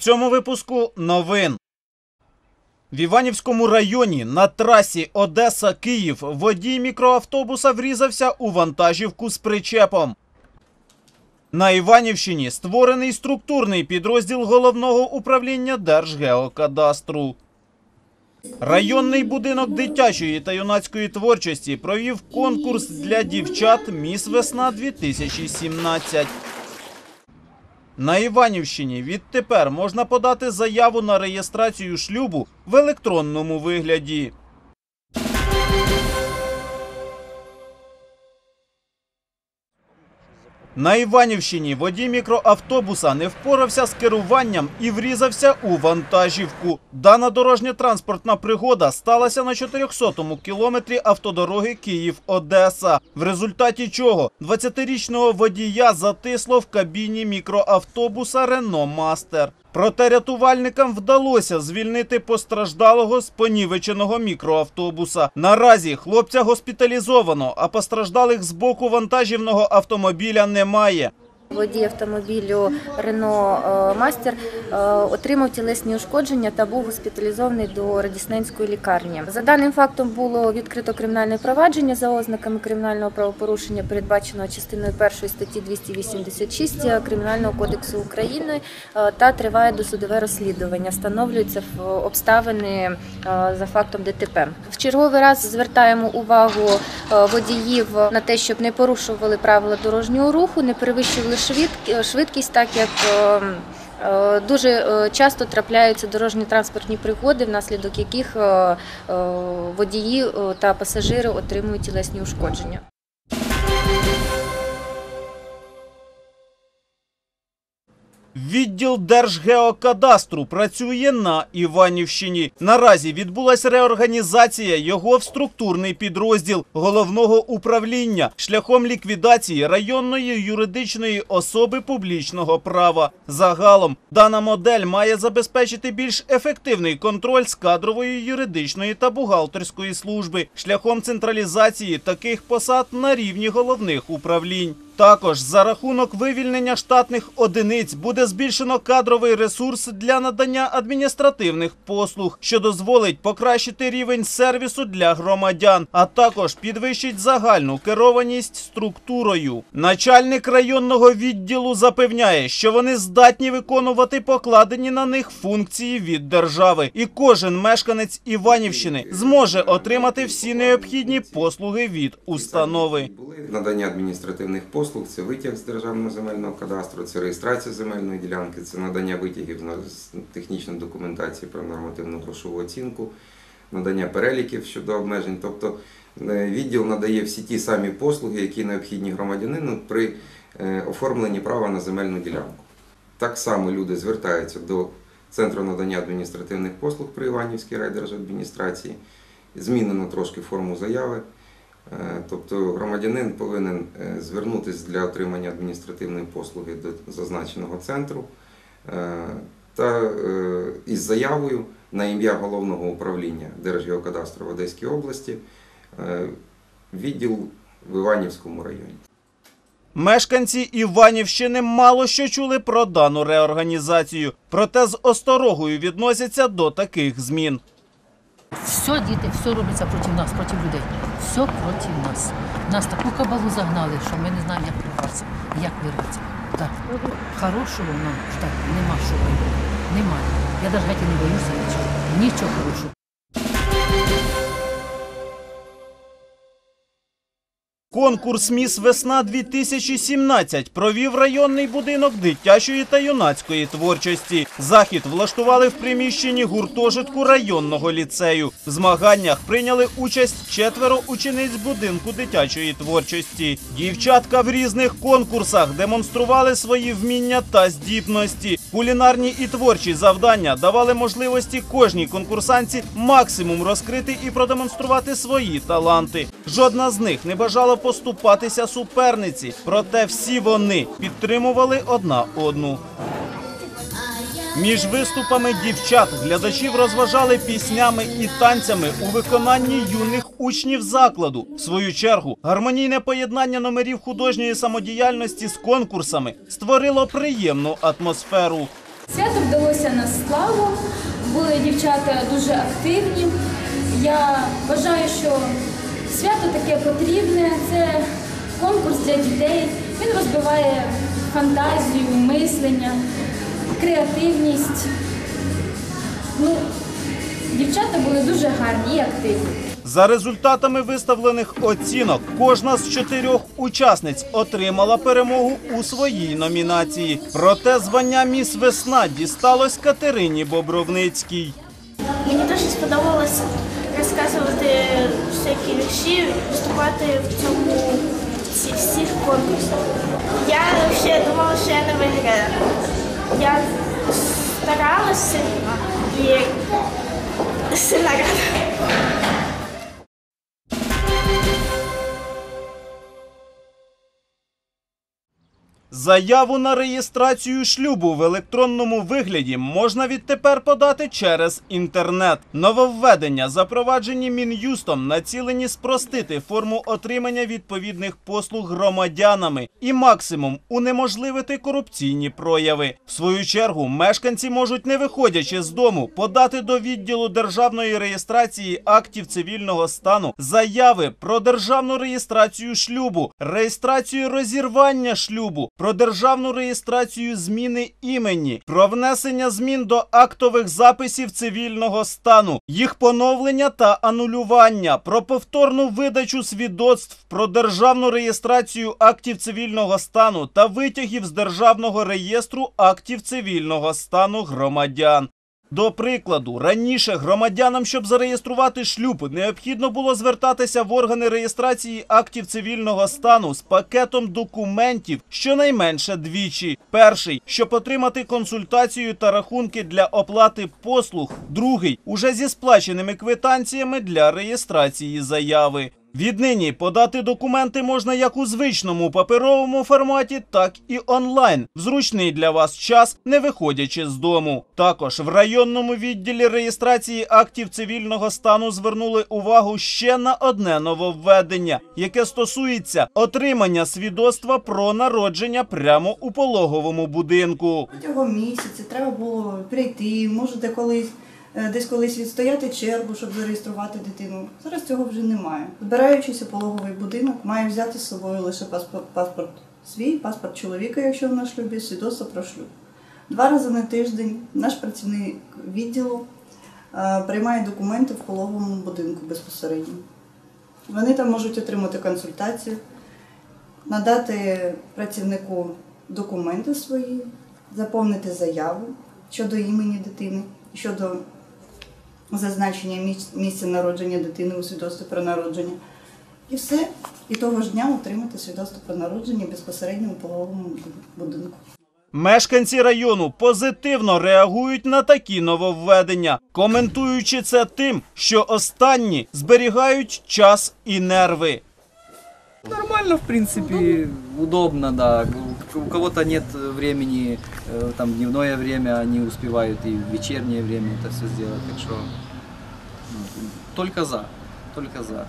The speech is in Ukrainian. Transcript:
цьому випуску новин. В Іванівському районі на трасі Одеса-Київ водій мікроавтобуса врізався у вантажівку з причепом. На Іванівщині створений структурний підрозділ головного управління Держгеокадастру. Районний будинок дитячої та юнацької творчості провів конкурс для дівчат Міс Весна 2017. На Іванівщині відтепер можна подати заяву на реєстрацію шлюбу в електронному вигляді. На Іванівщині водій мікроавтобуса не впорався з керуванням і врізався у вантажівку. Дана дорожньо-транспортна пригода сталася на 400-му кілометрі автодороги Київ-Одеса, в результаті чого 20-річного водія затисло в кабіні мікроавтобуса Рено Мастер. Проте рятувальникам вдалося звільнити постраждалого з понівеченого мікроавтобуса. Наразі хлопця госпіталізовано, а постраждалих з боку вантажівного автомобіля немає. Водій автомобілю Рено е, Мастер е, отримав тілесні ушкодження та був госпіталізований до Радісненської лікарні. За даним фактом було відкрито кримінальне провадження за ознаками кримінального правопорушення, передбаченого частиною 1 статті 286 Кримінального кодексу України е, та триває досудове розслідування. Встановлюються обставини е, за фактом ДТП. В черговий раз звертаємо увагу е, водіїв на те, щоб не порушували правила дорожнього руху, не перевищували швидкість, так як е, е, дуже е, часто трапляються дорожні транспортні пригоди, внаслідок яких водії та пасажири отримують тілесні ушкодження. Відділ Держгеокадастру працює на Іванівщині. Наразі відбулася реорганізація його в структурний підрозділ головного управління шляхом ліквідації районної юридичної особи публічного права. Загалом дана модель має забезпечити більш ефективний контроль з кадрової юридичної та бухгалтерської служби шляхом централізації таких посад на рівні головних управлінь. Також за рахунок вивільнення штатних одиниць буде збільшено кадровий ресурс для надання адміністративних послуг, що дозволить покращити рівень сервісу для громадян, а також підвищить загальну керованість структурою. Начальник районного відділу запевняє, що вони здатні виконувати покладені на них функції від держави, і кожен мешканець Іванівщини зможе отримати всі необхідні послуги від установи. Надання адміністративних послуг, це витяг з державного земельного кадастру, це реєстрація земельної ділянки, це надання витягів з технічної документації про нормативну грошову оцінку, надання переліків щодо обмежень. Тобто е, відділ надає всі ті самі послуги, які необхідні громадянину при е, оформленні права на земельну ділянку. Так само люди звертаються до Центру надання адміністративних послуг при Іванівській райдержадміністрації. Змінено трошки форму заяви. Е, Тобто громадянин повинен е, звернутися для отримання адміністративної послуги до зазначеного центру е, та із заявою на ім'я головного управління Держгеокадастру в Одеській області відділ в Іванівському районі. Мешканці Іванівщини мало що чули про дану реорганізацію, проте з осторогою відносяться до таких змін. Все, діти, все робиться проти нас, проти людей. Все проти нас. Нас таку кабалу загнали, що ми не знаємо, як вирватися, як вирватися. Так, хорошого нам ждати нема що. Немає. Я навіть не боюся нічого. Нічого хорошого. Конкурс Міс Весна 2017 провів районний будинок дитячої та юнацької творчості. Захід влаштували в приміщенні гуртожитку районного ліцею. В змаганнях прийняли участь четверо учениць будинку дитячої творчості. Дівчатка в різних конкурсах демонстрували свої вміння та здібності. Кулінарні і творчі завдання давали можливості кожній конкурсантці максимум розкрити і продемонструвати свої таланти. Жодна з них не бажала поступатися суперниці, проте всі вони підтримували одна одну. Між виступами дівчат глядачів розважали піснями і танцями у виконанні юних учнів закладу. В свою чергу гармонійне поєднання номерів художньої самодіяльності з конкурсами створило приємну атмосферу. Свято вдалося на славу, були дівчата дуже активні. Я вважаю, що свято таке потрібне, це конкурс для дітей. Він розбиває фантазію, мислення, креативність. Ну, дівчата були дуже гарні і активні. За результатами виставлених оцінок, кожна з чотирьох учасниць отримала перемогу у своїй номінації. Проте звання Міс Весна дісталось Катерині Бобровницькій. Мені дуже сподобалось розказувати всякі вірші, виступати в цьому в всіх конкурсах. Я ще думала, що я не виграю. Я старалася і сина рада. Заяву на реєстрацію шлюбу в електронному вигляді можна відтепер подати через інтернет. Нововведення, запроваджені мін'юстом, націлені спростити форму отримання відповідних послуг громадянами і максимум унеможливити корупційні прояви. В свою чергу мешканці можуть, не виходячи з дому, подати до відділу державної реєстрації актів цивільного стану заяви про державну реєстрацію шлюбу, реєстрацію розірвання шлюбу, про державну реєстрацію зміни імені, про внесення змін до актових записів цивільного стану, їх поновлення та анулювання, про повторну видачу свідоцтв про державну реєстрацію актів цивільного стану та витягів з державного реєстру актів цивільного стану громадян. До прикладу, раніше громадянам, щоб зареєструвати шлюб, необхідно було звертатися в органи реєстрації актів цивільного стану з пакетом документів щонайменше двічі. Перший, щоб отримати консультацію та рахунки для оплати послуг. Другий уже зі сплаченими квитанціями для реєстрації заяви. Віднині подати документи можна як у звичному паперовому форматі, так і онлайн, в зручний для вас час, не виходячи з дому. Також в районному відділі реєстрації актів цивільного стану звернули увагу ще на одне нововведення, яке стосується отримання свідоцтва про народження прямо у пологовому будинку. Протягом місяця треба було прийти, можете колись десь колись відстояти чергу, щоб зареєструвати дитину. Зараз цього вже немає. Збираючись у пологовий будинок, має взяти з собою лише паспорт, паспорт свій, паспорт чоловіка, якщо в на шлюбі, свідоцтво про шлюб. Два рази на тиждень наш працівник відділу е, приймає документи в пологовому будинку безпосередньо. Вони там можуть отримати консультацію, надати працівнику документи свої, заповнити заяву щодо імені дитини, щодо зазначення місця народження дитини у свідоцтві про народження. І все, і того ж дня отримати свідоцтво про народження безпосередньо у пологовому будинку. Мешканці району позитивно реагують на такі нововведення, коментуючи це тим, що останні зберігають час і нерви. Нормально, в принципе, удобно, да. У- кого-то нет времени, э, там дневное время, они успевают и в вечернее время это все сделать, так что ну, только за, только за.